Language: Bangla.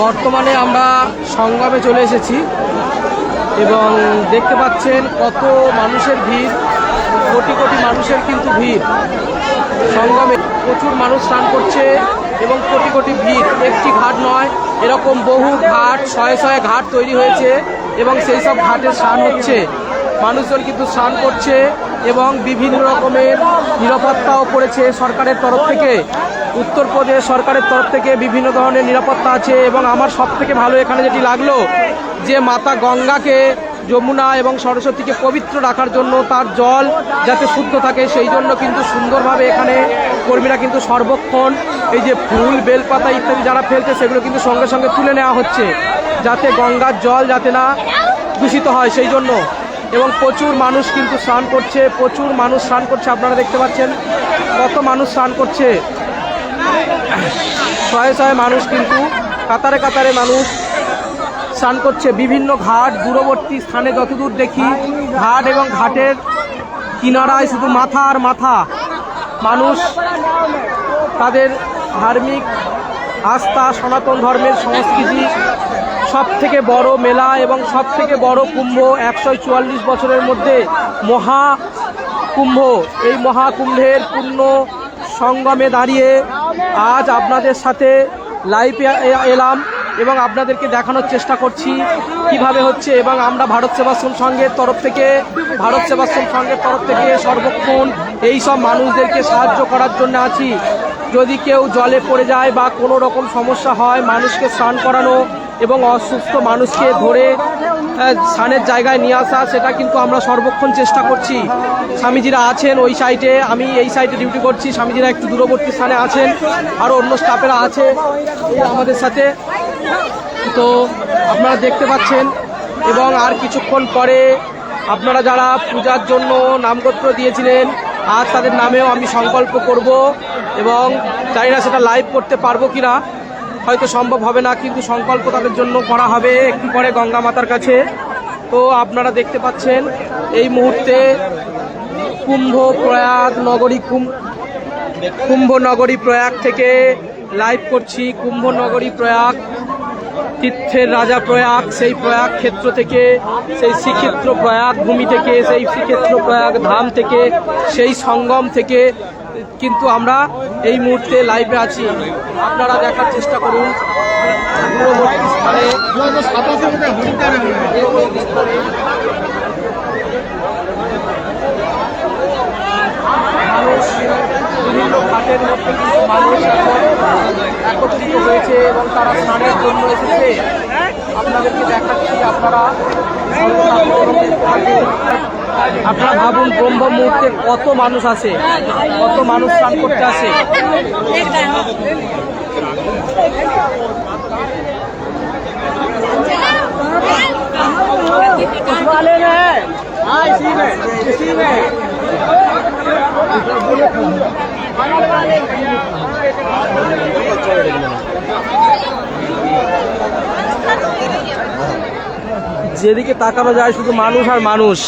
বর্তমানে আমরা সঙ্গমে চলে এসেছি এবং দেখতে পাচ্ছেন কত মানুষের ভিড়, কোটি কোটি মানুষের কিন্তু ভিড়। সঙ্গমে প্রচুর মানুষ স্নান করছে এবং কোটি কোটি ভিড়। একটি ঘাট নয়, এরকম বহু ঘাট, শয়ে শয়ে ঘাট তৈরি হয়েছে এবং সেই সব ঘাটে স্নান হচ্ছে। মানুষজন কিন্তু স্নান করছে এবং বিভিন্ন রকমের নিরাপত্তাও করেছে সরকারের তরফ থেকে। উত্তরপ্রদেশ সরকারের তরফ থেকে বিভিন্ন ধরনের নিরাপত্তা আছে এবং আমার সব থেকে ভালো এখানে যেটি লাগল যে মাতা গঙ্গাকে যমুনা এবং সরস্বতীকে পবিত্র রাখার জন্য তার জল যাতে শুদ্ধ থাকে, সেই জন্য কিন্তু সুন্দরভাবে এখানে কর্মীরা কিন্তু সর্বক্ষণ এই যে ফুল, বেলপাতা ইত্যাদি যারা ফেলছে সেগুলো কিন্তু সঙ্গে সঙ্গে তুলে নেওয়া হচ্ছে যাতে গঙ্গার জল যাতে না দূষিত হয় সেই জন্য। এবং প্রচুর মানুষ কিন্তু স্নান করছে, প্রচুর মানুষ স্নান করছে, আপনারা দেখতে পাচ্ছেন কত মানুষ স্নান করছে। শয়ে শয়ে মানুষ কিন্তু কাতারে কাতারে মানুষ স্নান করছে। বিভিন্ন ঘাট, দূরবর্তী স্থানে যতদূর দেখি, ঘাট এবং ঘাটের কিনারায় শুধু মাথা আর মাথা। মানুষ তাদের ধার্মিক আস্থা, সনাতন ধর্মের সংস্কৃতি সব থেকে বড় মেলা এবং সব থেকে বড় কুম্ভ একশো চুয়াল্লিশ বছরের মধ্যে মহা কুম্ভ এই মহাকুম্ভের পূর্ণ সঙ্গমে দাঁড়িয়ে আজ আপনাদের সাথে লাইভ এলাম এবং আপনাদেরকে দেখানোর চেষ্টা করছি কীভাবে হচ্ছে এবং আমরা ভারত সেবাশ্রম সংঘের তরফ থেকে, ভারত সেবাশ্রম সংঘের তরফ থেকে সর্বক্ষণ এই সব মানুষদেরকে সাহায্য করার জন্য আছি। যদি কেউ জলে পড়ে যায় বা কোনো রকম সমস্যা হয়, মানুষকে স্নান করানো এবং অসুস্থ মানুষকে ধরে আহ, স্নানের জায়গায় নিয়ে আসা সেটা কিন্তু আমরা সর্বক্ষণ চেষ্টা করছি। স্বামীজিরা আছেন ওই সাইডে আমি এই সাইডে ডিউটি করছি স্বামীজিরা একটু দূরবর্তী স্থানে আছেন আরও অন্য স্টাফেরা আছে আমাদের সাথে। তো আপনারা দেখতে পাচ্ছেন এবং আর কিছুক্ষণ পরে আপনারা যারা পূজার জন্য নামগোত্র দিয়েছিলেন আজ তাদের নামেও আমি সংকল্প করব এবং জানি না সেটা লাইভ করতে পারব কি না হয়তো সম্ভব হবে না, কিন্তু সংকল্প তাদের জন্য করা হবে একটু পরে গঙ্গা মাতার কাছে। তো আপনারা দেখতে পাচ্ছেন, এই মুহূর্তে কুম্ভ প্রয়াগ নগরী কুম্ভ নগরী প্রয়াগ থেকে লাইভ করছি। কুম্ভ নগরী প্রয়াগ, তীর্থের রাজা প্রয়াগ, সেই প্রয়াগ ক্ষেত্র থেকে, সেই শ্রীক্ষেত্র প্রয়াগ ভূমি থেকে, সেই শ্রীক্ষেত্র প্রয়াগ ধাম থেকে, সেই সঙ্গম থেকে কিন্তু আমরা এই মুহূর্তে লাইভে আছি। আপনারা দেখার চেষ্টা করুন। মানুষ একত্রিত হয়েছে এবং তারা স্নানের জন্য এসেছে। আপনাদেরকে দেখাচ্ছি আপনারা। আপনারা ভাবুন ব্রহ্ম মুহূর্তে কত মানুষ আছে, কত মানুষ স্নান করতে আসে। যেদিকে তাকানো যায় শুধু মানুষ আর মানুষ।